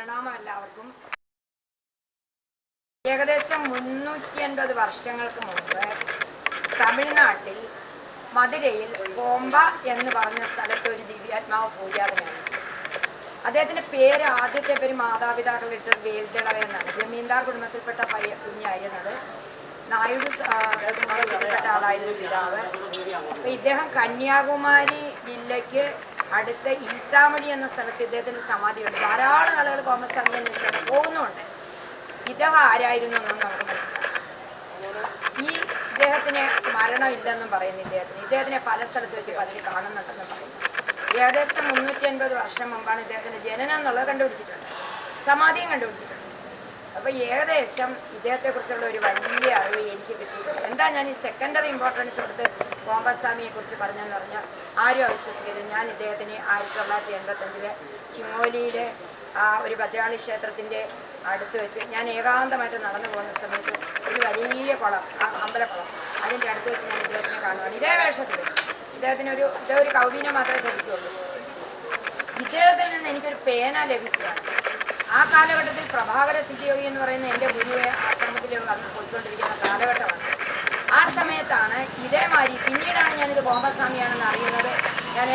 പ്രണാമം എല്ലാവർക്കും ഏകദേശം മുന്നൂറ്റി അൻപത് വർഷങ്ങൾക്ക് മുമ്പ് തമിഴ്നാട്ടിൽ മധുരയിൽ കോമ്പ എന്ന് പറഞ്ഞ സ്ഥലത്ത് ഒരു ദിവ്യാത്മാവ് പൂജാതനാണ് അദ്ദേഹത്തിന്റെ പേര് ആദ്യത്തെ പേര് മാതാപിതാക്കൾ ഇട്ടത് വേൽതിളവ എന്നാണ്. ജമീന്ദാർ കുടുംബത്തിൽപ്പെട്ട പയ്യ കുഞ്ഞായിരുന്നത് നായിഡു കുടുംബത്തിൽപ്പെട്ട ആളായിരുന്നു പിതാവ്. അപ്പൊ ഇദ്ദേഹം കന്യാകുമാരി ജില്ലയ്ക്ക് അടുത്ത ഈത്താമഴി എന്ന സ്ഥലത്ത് ഇദ്ദേഹത്തിന്റെ സമാധിയുണ്ട്. ധാരാളം ആളുകൾ കോമസ്വാമി അന്വേഷിച്ചു പോകുന്നുണ്ട്. ഇദ്ദേഹം ആരായിരുന്നു എന്നൊന്നും നമുക്ക് മനസ്സിലാക്കാം. ഈ ഇദ്ദേഹത്തിന് മരണമില്ലെന്നും പറയുന്നു ഇദ്ദേഹത്തിന്. ഇദ്ദേഹത്തിനെ പല സ്ഥലത്ത് വെച്ച് പലരും കാണുന്നുണ്ടെന്നും പറയുന്നു. ഏകദേശം മുന്നൂറ്റി അൻപത് വർഷം മുമ്പാണ് ഇദ്ദേഹത്തിന്റെ ജനനം എന്നുള്ളത് കണ്ടുപിടിച്ചിട്ടുണ്ട്. സമാധിയും കണ്ടുപിടിച്ചിട്ടുണ്ട്. അപ്പോൾ ഏകദേശം ഇദ്ദേഹത്തെക്കുറിച്ചുള്ള ഒരു വലിയ അറിവ് എനിക്ക് കിട്ടിയിട്ടുണ്ട്. എന്താ ഞാൻ ഈ സെക്കൻഡറി ഇമ്പോർട്ടൻസ് കൊടുത്ത് കോമ്പസ്വാമിയെ കുറിച്ച് പറഞ്ഞെന്ന് പറഞ്ഞാൽ ആരും അവിശ്വസിക്കരുത്. ഞാൻ ഇദ്ദേഹത്തിന് ആയിരത്തി തൊള്ളായിരത്തി എൺപത്തഞ്ചിലെ ചിങ്ങോലിയിലെ ആ ഒരു ഭദ്രാളി ക്ഷേത്രത്തിന്റെ അടുത്ത് വെച്ച് ഞാൻ ഏകാന്തമായിട്ട് നടന്നു പോകുന്ന സമയത്ത് ഒരു വലിയ കുളം അമ്പലക്കുളം അതിന്റെ അടുത്ത് വെച്ച് ഞാൻ ഇദ്ദേഹത്തിനെ കാണുവാണ്. ഇതേ വേഷത്തിൽ ഇദ്ദേഹത്തിന് ഒരു ഇതേ ഒരു കൗവീനെ മാത്രമേ ധരിക്കുള്ളൂ ഇദ്ദേഹത്തിൽ നിന്ന് എനിക്കൊരു പേന ലഭിക്കുകയാണ് ആ കാലഘട്ടത്തിൽ പ്രഭാകര സിദ്ധിയോഗി എന്ന് പറയുന്ന എന്റെ ഗുരുവെ ആശ്രമത്തിൽ വന്ന് പോയിക്കൊണ്ടിരിക്കുന്ന കാലഘട്ടമാണ്. ആ സമയത്താണ് ഇതേമാതിരി പിന്നീടാണ് ഞാനിത് ഗോപസ്വാമിയാണെന്ന് അറിയുന്നത്. ഞാൻ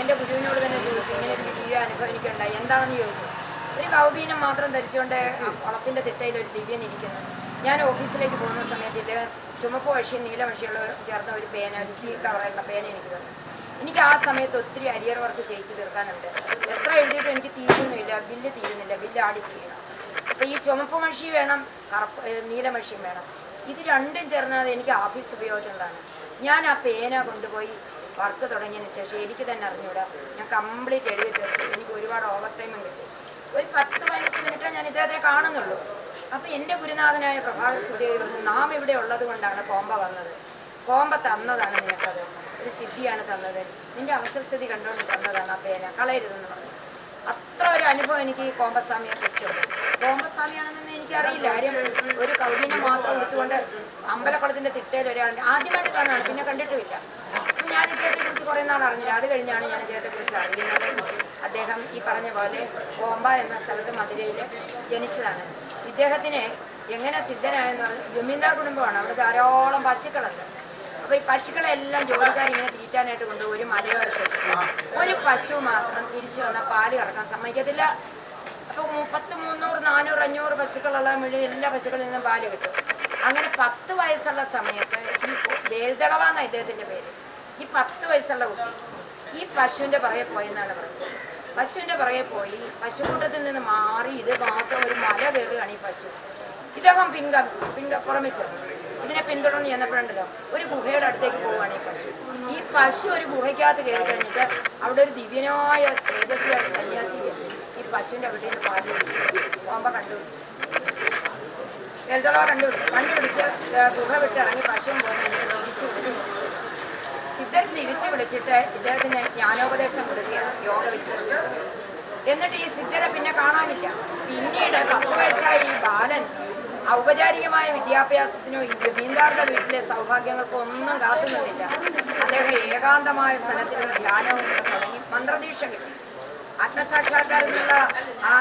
എന്റെ ഗുരുവിനോട് തന്നെ ചോദിച്ചു ഇങ്ങനെ ഒരു ദിവ്യ അനുഭവം എനിക്കുണ്ടായി എന്താണെന്ന് ചോദിച്ചു. ഒരു കൗബീനം മാത്രം ധരിച്ചുകൊണ്ട് കുളത്തിന്റെ തിട്ടയിൽ ഒരു ദിവ്യൻ ഇരിക്കുന്നു. ഞാൻ ഓഫീസിലേക്ക് പോകുന്ന സമയത്ത് ഇദ്ദേഹം ചുമപ്പ് വശിയും നീല വഴിയുള്ള ചേർന്ന ഒരു പേന ഒരു സ്റ്റീൽ കവറുള്ള പേന എനിക്ക് തന്നു എനിക്ക് ആ സമയത്ത് ഒത്തിരി അരിയർ വർക്ക് ചെയ്തു തീർക്കാനുണ്ട്. എത്ര എഴുതിയിട്ടും എനിക്ക് തീരുന്നില്ല ബില്ല് തീരുന്നില്ല ബില്ല് ആടി തീരണം അപ്പോൾ ഈ ചുമപ്പ് മഷി വേണം കറുപ്പ് ഏ, നീല മഷിയും വേണം. ഇത് രണ്ടും ചേർന്നത് എനിക്ക് ഓഫീസ് ഉപയോഗിച്ചുള്ളതാണ് ഞാൻ ആ പേന കൊണ്ടുപോയി വർക്ക് തുടങ്ങിയതിന് ശേഷം എനിക്ക് തന്നെ അറിഞ്ഞൂടാ. ഞാൻ കംപ്ലീറ്റ് എഴുതി തീർത്തു. എനിക്ക് ഒരുപാട് ഓവർ ടൈമും കിട്ടി. ഒരു പത്ത് പതിനഞ്ച് മിനിറ്റേ ഞാൻ ഇദ്ദേഹത്തെ കാണുന്നുള്ളൂ. അപ്പോൾ എന്റെ ഗുരുനാഥനായ പ്രഭാത സുദേവി പറഞ്ഞു നാം ഇവിടെ ഉള്ളത് കൊണ്ടാണ് കോമ്പ വന്നത്. കോമ്പ തന്നതാണ് നിനക്കത്. ഒരു സിദ്ധിയാണ് തന്നത്. നിന്റെ അവശസ്ഥിതി കണ്ടുകൊണ്ട് തന്നതാണ് ആ പേന. കളയരുതെന്ന് പറഞ്ഞു. അത്ര ഒരു അനുഭവം എനിക്ക് ഈ കോമ്പസ്വാമിയെ കുറിച്ചുണ്ട്. കോമ്പസ്വാമിയാണെന്നൊന്നും എനിക്കറിയില്ല. കാര്യം ഒരു കൗതീനെ മാത്രം എടുത്തുകൊണ്ട് അമ്പലക്കുളത്തിന്റെ തിട്ടയിൽ ഒരാളുടെ ആദ്യമായിട്ട് കാണുകയാണ് പിന്നെ കണ്ടിട്ടുമില്ല അപ്പം ഞാൻ ഇദ്ദേഹത്തെ കുറിച്ച് കുറേ നാൾ അറിഞ്ഞില്ല അത് കഴിഞ്ഞാണ് ഞാൻ ഇദ്ദേഹത്തെ കുറിച്ച് അറിയുന്നത് അദ്ദേഹം ഈ പറഞ്ഞ പോലെ കോമ്പ എന്ന സ്ഥലത്ത് മധുരയിൽ ജനിച്ചതാണ്. ഇദ്ദേഹത്തിന് എങ്ങനെ സിദ്ധനായെന്ന് പറഞ്ഞാൽ ജമീന്ദാർ കുടുംബമാണ്. അവിടെ ധാരാളം പശുക്കളുണ്ട്. അപ്പൊ ഈ പശുക്കളെല്ലാം ജോലിക്കാർ ഇങ്ങനെ തീറ്റാനായിട്ട് കൊണ്ട് ഒരു മലയോരത്തേക്ക് ഒരു പശു മാത്രം തിരിച്ചു വന്നാൽ പാൽ കറക്കാൻ സമ്മതിക്കത്തില്ല. അപ്പൊ മു- പത്ത് മുന്നൂറ് നാനൂറ് അഞ്ഞൂറ് പശുക്കളുള്ള മുഴുവൻ എല്ലാ പശുക്കളിൽ നിന്നും പാൽ കിട്ടും. അങ്ങനെ പത്ത് വയസ്സുള്ള സമയത്ത് ഈ വേൽതളവാന്ന ഇദ്ദേഹത്തിന്റെ പേര്. ഈ പത്ത് വയസ്സുള്ള കുട്ടി ഈ പശുവിന്റെ പുറകെ പോയെന്നാണ് പറയുന്നത് പശുവിന്റെ പുറകെ പോയി. പശുക്കൂട്ടത്തിൽ നിന്ന് മാറി ഇത് മാത്രം ഒരു മല കയറുകയാണ് ഈ പശു. ഇദ്ദേഹം പിൻഗമിച്ചു പിൻക പുറമിച്ചു ഇതിനെ പിന്തുടർന്ന് ചെന്നപ്പോഴുണ്ടല്ലോ ഒരു ഗുഹയുടെ അടുത്തേക്ക് പോവുകയാണ് ഈ പശു. ഈ പശു ഒരു ഗുഹയ്ക്കകത്ത് കയറി കഴിഞ്ഞിട്ട് അവിടെ ഒരു ദിവ്യനായ തേജസ്വിയായ സന്യാസി ഈ പശുവിന്റെ അവിടെ നിന്ന് പാൽ കണ്ടുപിടിച്ചു. എൽതളോ കണ്ടുപിടിച്ചു. കണ്ടുപിടിച്ച് ഗുഹ വിട്ടിറങ്ങി പശുവും പോകുന്ന എനിക്ക് തിരിച്ചു തിരിച്ചു വിളിച്ചിട്ട് ഇദ്ദേഹത്തിന് ജ്ഞാനോപദേശം കൊടുക്കുകയാണ്. യോഗ വിദ്യ എന്നിട്ട് ഈ സിദ്ധരെ പിന്നെ കാണാനില്ല. പിന്നീട് പത്ത് വയസ്സായ ഈ ബാലൻ ഔപചാരികമായ വിദ്യാഭ്യാസത്തിനോ ഈ ജമീന്ദാറുടെ വീട്ടിലെ സൗഭാഗ്യങ്ങൾക്കോ ഒന്നും കാത്തു നിന്നില്ല. അദ്ദേഹം ഏകാന്തമായ സ്ഥലത്തിൽ ധ്യാനവും തുടങ്ങി മന്ത്രദീക്ഷ കിട്ടി. ആത്മസാക്ഷാത്കാരത്തിനുള്ള ആ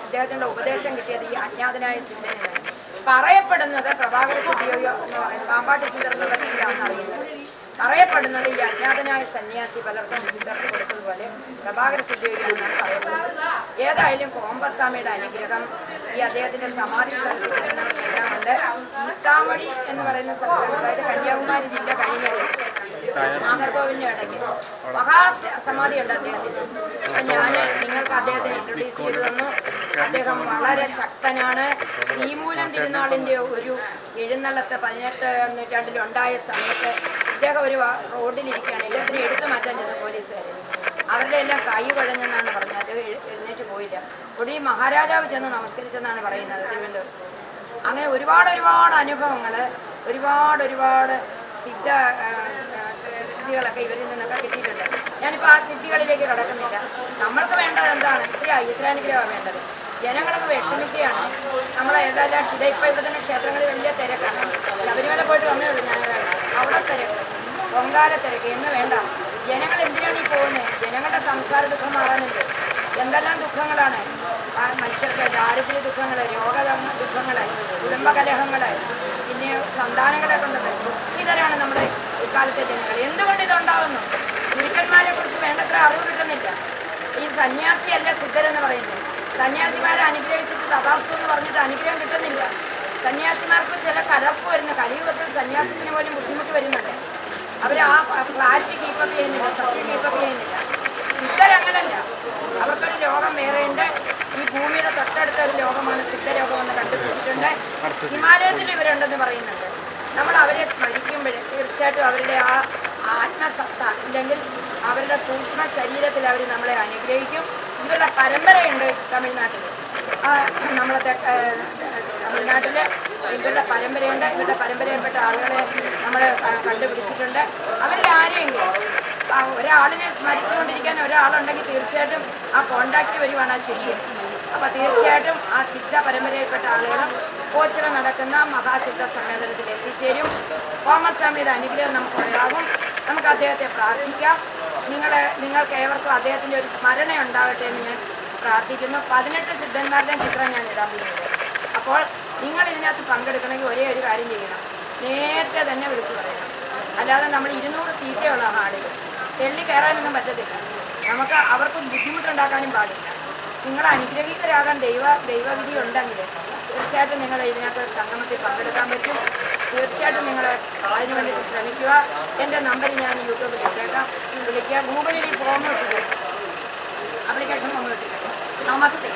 ഇദ്ദേഹത്തിന്റെ ഉപദേശം കിട്ടിയത് ഈ അജ്ഞാതനായ സിദ്ധനെ പറയപ്പെടുന്നത് പ്രഭാകര സിദ്ധിയോ എന്ന് പറയുന്നത് പാമ്പാട്ടി സിദ്ധറിനുള്ള കീഴിലാണെന്ന് അറിയുന്നത് പറയപ്പെടുന്നത് ഈ അജ്ഞാതനായ സന്യാസി പലർക്കും ചിന്തർക്ക് കൊടുത്തതുപോലെ പ്രഭാകര സിദ്ധിയോയാണെന്നാണ് പറയപ്പെടുന്നത് ഏതായാലും കോമ്പസ്വാമിയുടെ അനുഗ്രഹം ഈ അദ്ദേഹത്തിന്റെ സമാധി ഉണ്ട് ഈത്താമഴി എന്ന് പറയുന്ന സ്ഥലത്താണ്. അതായത് കന്യാകുമാരി ജില്ല കഴിഞ്ഞത് നാഗർകോവിലിന്റെ ഇടയ്ക്ക് മഹാസമാധി ഉണ്ട് അദ്ദേഹത്തിന് ഞാൻ നിങ്ങൾക്ക് അദ്ദേഹത്തെ ഇൻട്രൊഡ്യൂസ് ചെയ്തു തന്നു. അദ്ദേഹം വളരെ ശക്തനാണ്. ഈ ശ്രീമൂലം തിരുനാളിന്റെ ഒരു എഴുന്നള്ളത്ത് പതിനെട്ട് നൂറ്റാണ്ടിൽ ഉണ്ടായ സമയത്ത് ഇദ്ദേഹം ഒരു റോഡിലിരിക്കുകയാണ് എല്ലാത്തിനും എടുത്തു മാറ്റാൻ ചെന്ന പോലീസുകാർ അവരുടെ എല്ലാം കൈ കുഴഞ്ഞെന്നാണ് പറഞ്ഞത്. അദ്ദേഹം എഴുന്നേറ്റ് പോയില്ല. ഒടുവിൽ മഹാരാജാവ് ചെന്ന് നമസ്കരിച്ചെന്നാണ് പറയുന്നത് തിരുവനന്തപുരത്ത് വെച്ച്. അങ്ങനെ ഒരുപാട് ഒരുപാട് അനുഭവങ്ങൾ ഒരുപാട് ഒരുപാട് സിദ്ധ സിദ്ധികളൊക്കെ ഇവരിൽ നിന്നൊക്കെ കിട്ടിയിട്ടുണ്ട്. ഞാനിപ്പോൾ ആ സിദ്ധികളിലേക്ക് കടക്കുന്നില്ല. നമ്മൾക്ക് വേണ്ടത് എന്താണ്? ഇത്ര ഐശ്വരാനുഗ്രഹമാണ് വേണ്ടത്. ജനങ്ങളൊക്കെ വിഷമിക്കുകയാണ്. നമ്മൾ ഏതായാലും ഇതേ ഇപ്പോൾ ഇവിടെ തന്നെ ക്ഷേത്രങ്ങളിൽ വലിയ തിരക്കാണ്. ശബരിമല പോയിട്ട് വന്നേ ഉള്ളൂ ഞാൻ അവിടെ തിരക്ക്. പൊങ്കാല തിരക്ക് എന്ന് വേണ്ട. ജനങ്ങൾ എന്തിനാണ് ഈ പോകുന്നത്? ജനങ്ങളുടെ സംസാര ദുഃഖം മാറാനുണ്ട്. എന്തെല്ലാം ദുഃഖങ്ങളാണ്? മനുഷ്യർക്ക് ദാരിദ്ര്യ ദുഃഖങ്ങൾ രോഗ ദുഃഖങ്ങൾ കുടുംബകലഹങ്ങൾ പിന്നെ സന്താനങ്ങളെ കൊണ്ടത് ദുഃഖിതരാണ് നമ്മുടെ ഇക്കാലത്തെ ജനങ്ങൾ. എന്തുകൊണ്ട് ഇതുണ്ടാവുന്നു? ഗുരുക്കന്മാരെ കുറിച്ച് വേണ്ടത്ര അറിവ് കിട്ടുന്നില്ല. ഈ സന്യാസിയല്ല സിദ്ധരെന്ന് പറയുന്നത്. സന്യാസിമാരെ അനുഗ്രഹിച്ചിട്ട് തഥാസ്തു എന്ന് പറഞ്ഞിട്ട് അനുഗ്രഹം കിട്ടുന്നില്ല. സന്യാസിമാർക്ക് ചില കലർപ്പ് വരുന്ന. കലിയുഗത്തിൽ സന്യാസത്തിന് പോലും ബുദ്ധിമുട്ട് വരുന്നുണ്ട്. അവർ ആ ക്ലാരിറ്റി കീപ്പപ്പ് ചെയ്യുന്നില്ല സത്യം കീപ്പപ്പ് ചെയ്യുന്നില്ല. സിദ്ധരങ്ങനല്ല അവർക്കൊരു രോഗം വേറെയുണ്ട്. ഈ ഭൂമിയുടെ തൊട്ടടുത്ത ഒരു രോഗമാണ് സിദ്ധരോഗം എന്ന് കണ്ടുപിടിച്ചിട്ടുണ്ട്. ഹിമാലയത്തിൽ ഇവരുണ്ടെന്ന് പറയുന്നുണ്ട്. നമ്മൾ അവരെ സ്മരിക്കുമ്പോൾ തീർച്ചയായിട്ടും അവരുടെ ആ ആത്മസത്ത അല്ലെങ്കിൽ അവരുടെ സൂക്ഷ്മ ശരീരത്തിൽ അവർ നമ്മളെ അനുഗ്രഹിക്കും. ഇവരുടെ പരമ്പരയുണ്ട് തമിഴ്നാട്ടിൽ നമ്മളെ തമിഴ്നാട്ടിൽ ഇവരുടെ പരമ്പരയുണ്ട് ഇവരുടെ പരമ്പരയിൽപ്പെട്ട ആളുകളെ നമ്മൾ കണ്ടുപിടിച്ചിട്ടുണ്ട്. അവരിൽ ആരെയെങ്കിലും ഒരാളിനെ സ്മരിച്ചുകൊണ്ടിരിക്കാൻ ഒരാളുണ്ടെങ്കിൽ തീർച്ചയായിട്ടും ആ കോണ്ടാക്ട് വരുവാണ് ആ ശിഷ്യൻ അപ്പോൾ തീർച്ചയായിട്ടും ആ സിദ്ധ പരമ്പരയിൽപ്പെട്ട ആളുകളും കോച്ചിൽ നടക്കുന്ന മഹാസിദ്ധ സമ്മേളനത്തിൽ എത്തിച്ചേരും. കോമസ്വാമിയുടെ അനുഗ്രഹം നമുക്ക് ഉണ്ടാകും. നമുക്ക് അദ്ദേഹത്തെ പ്രാർത്ഥിക്കാം. നിങ്ങളെ നിങ്ങൾക്ക് ഏവർക്കും അദ്ദേഹത്തിന്റെ ഒരു സ്മരണ ഉണ്ടാകട്ടെ എന്ന് ഞാൻ പ്രാർത്ഥിക്കുന്നു. പതിനെട്ട് സിദ്ധന്മാരുടെ ചിത്രം ഞാൻ ഇടാൻ പോകുന്നത് അപ്പോൾ നിങ്ങൾ ഇതിനകത്ത് പങ്കെടുക്കണമെങ്കിൽ ഒരേ ഒരു കാര്യം ചെയ്യണം. നേരത്തെ തന്നെ വിളിച്ചു പറയണം. അല്ലാതെ നമ്മൾ ഇരുന്നൂറ് സീറ്റേ ഉള്ള ഹാളിൽ തെള്ളി കയറാനൊന്നും പറ്റത്തില്ല. നമുക്ക് അവർക്ക് ബുദ്ധിമുട്ടുണ്ടാക്കാനും പാടില്ല. നിങ്ങൾ അനുഗ്രഹീതരാകാൻ ദൈവ ദൈവവിധി ഉണ്ടെങ്കിൽ തീർച്ചയായിട്ടും നിങ്ങൾ ഇതിനകത്ത് സംഗമത്തിൽ പങ്കെടുക്കാൻ പറ്റും. തീർച്ചയായിട്ടും നിങ്ങൾ അതിന് വേണ്ടിയിട്ട് ശ്രമിക്കുക. എന്റെ നമ്പർ ഞാൻ യൂട്യൂബിൽ ഇട്ടേക്കാം. വിളിക്കുക. ഗൂഗിളിൽ ഈ ഫോം ഇട്ടിട്ട് അപ്ലിക്കേഷൻ ഫോം ഇട്ടിട്ട് താമസത്തെ